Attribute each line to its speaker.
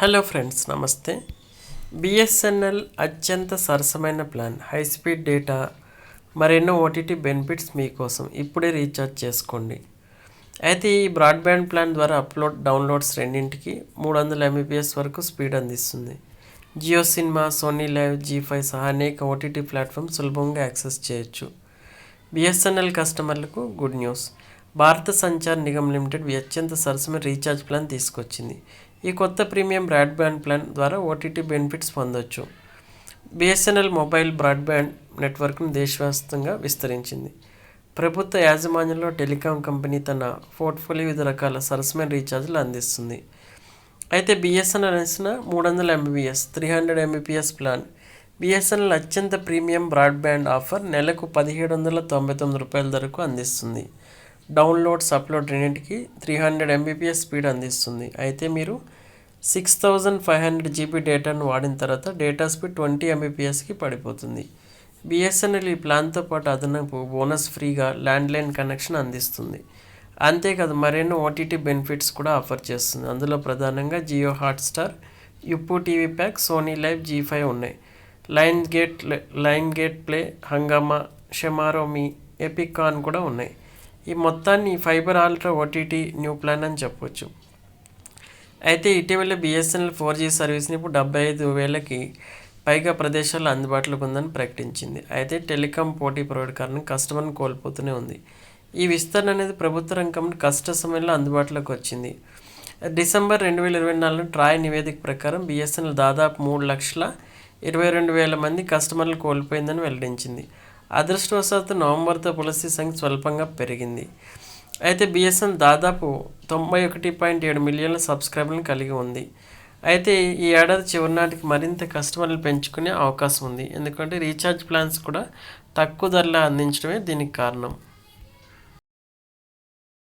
Speaker 1: Hello friends నమస్తే. BSNL అత్యంత సరసమైన ప్లాన్. హై స్పీడ్ డేటా మరెన్నో ఓటీటీ బెనిఫిట్స్ మీకోసం ఇప్పుడే రీఛార్జ్ చేసుకోండి. అయితే ఈ బ్రాడ్బ్యాండ్ ప్లాన్ ద్వారా అప్లోడ్ డౌన్లోడ్స్ రెండింటికి మూడు వందల ఎంబీపీఎస్ వరకు స్పీడ్ అందిస్తుంది. Jio cinema Sony Liv Zee five సహా అనేక ఓటీటీ ప్లాట్ఫామ్ సులభంగా యాక్సెస్ చేయొచ్చు. బిఎస్ఎన్ఎల్ కస్టమర్లకు good news. Bharat Sanchar Nigam limited అత్యంత సరసమైన రీఛార్జ్ ప్లాన్ తీసుకొచ్చింది. ఈ కొత్త ప్రీమియం బ్రాడ్బ్యాండ్ ప్లాన్ ద్వారా ఓటీటీ బెనిఫిట్స్ పొందొచ్చు. బిఎస్ఎన్ఎల్ మొబైల్ బ్రాడ్బ్యాండ్ నెట్వర్క్ను దేశవ్యాప్తంగా విస్తరించింది. ప్రభుత్వ యాజమాన్యంలో టెలికాం కంపెనీ తన పోర్ట్ఫోలియో వివిధ రకాల సరసమైన రీఛార్జ్లు అందిస్తుంది. అయితే బిఎస్ఎన్ఎల్ అనేసిన మూడు వందల MBBS three hundred Mbps plan BSNL అత్యంత ప్రీమియం బ్రాడ్బ్యాండ్ ఆఫర్ నెలకు పదిహేడు వందల తొంభై తొమ్మిది రూపాయల ధరకు అందిస్తుంది. డౌన్లోడ్స్ అప్లోడ్ రెండింటికి త్రీ హండ్రెడ్ ఎంబీపీఎస్ స్పీడ్ అందిస్తుంది. అయితే మీరు six thousand five hundred GB డేటాను వాడిన తర్వాత డేటా స్పీడ్ ట్వంటీ ఎంబీపీఎస్కి పడిపోతుంది. బిఎస్ఎన్ఎల్ ఈ ప్లాన్తో పాటు అదనపు బోనస్ ఫ్రీగా ల్యాండ్లైన్ కనెక్షన్ అందిస్తుంది. అంతేకాదు మరెన్నో ఓటీటీ బెనిఫిట్స్ కూడా ఆఫర్ చేస్తుంది. అందులో ప్రధానంగా Jio Hotstar Yupp TV pack Sony Liv Zee five ఉన్నాయి. Lionsgate Lionsgate play Hungama ShemarooMe Epicon కూడా ఉన్నాయి. ఈ మొత్తాన్ని fibre ultra OTT new plan అని చెప్పొచ్చు. అయితే ఇటీవల బిఎస్ఎన్ఎల్ ఫోర్ జీ సర్వీస్ని ఇప్పుడు డెబ్బై ఐదు వేలకి పైగా ప్రదేశాల్లో అందుబాటులోకి ఉందని ప్రకటించింది. అయితే టెలికాం పోటీ ప్రొవైడ్ కారణం కస్టమర్ని కోల్పోతూనే ఉంది. ఈ విస్తరణ అనేది ప్రభుత్వ రంగం కష్ట సమయంలో అందుబాటులోకి వచ్చింది. డిసెంబర్ రెండు వేల ఇరవై నాలుగు ట్రాయ్ నివేదిక ప్రకారం బిఎస్ఎన్ఎల్ దాదాపు మూడు లక్షల ఇరవై రెండు వేల మంది కస్టమర్లు కోల్పోయిందని వెల్లడించింది. అదృష్టవశాత్తు నవంబర్తో పులసి సంఖ్య స్వల్పంగా పెరిగింది. అయితే బిఎస్ఎన్ దాదాపు తొంభై ఒకటి పాయింట్ ఏడు మిలియన్ల సబ్స్క్రైబర్లను కలిగి ఉంది. అయితే ఈ ఏడాది చివరి నాటికి మరింత కస్టమర్లు పెంచుకునే అవకాశం ఉంది. ఎందుకంటే రీఛార్జ్ ప్లాన్స్ కూడా తక్కువ ధరలో అందించడమే దీనికి కారణం.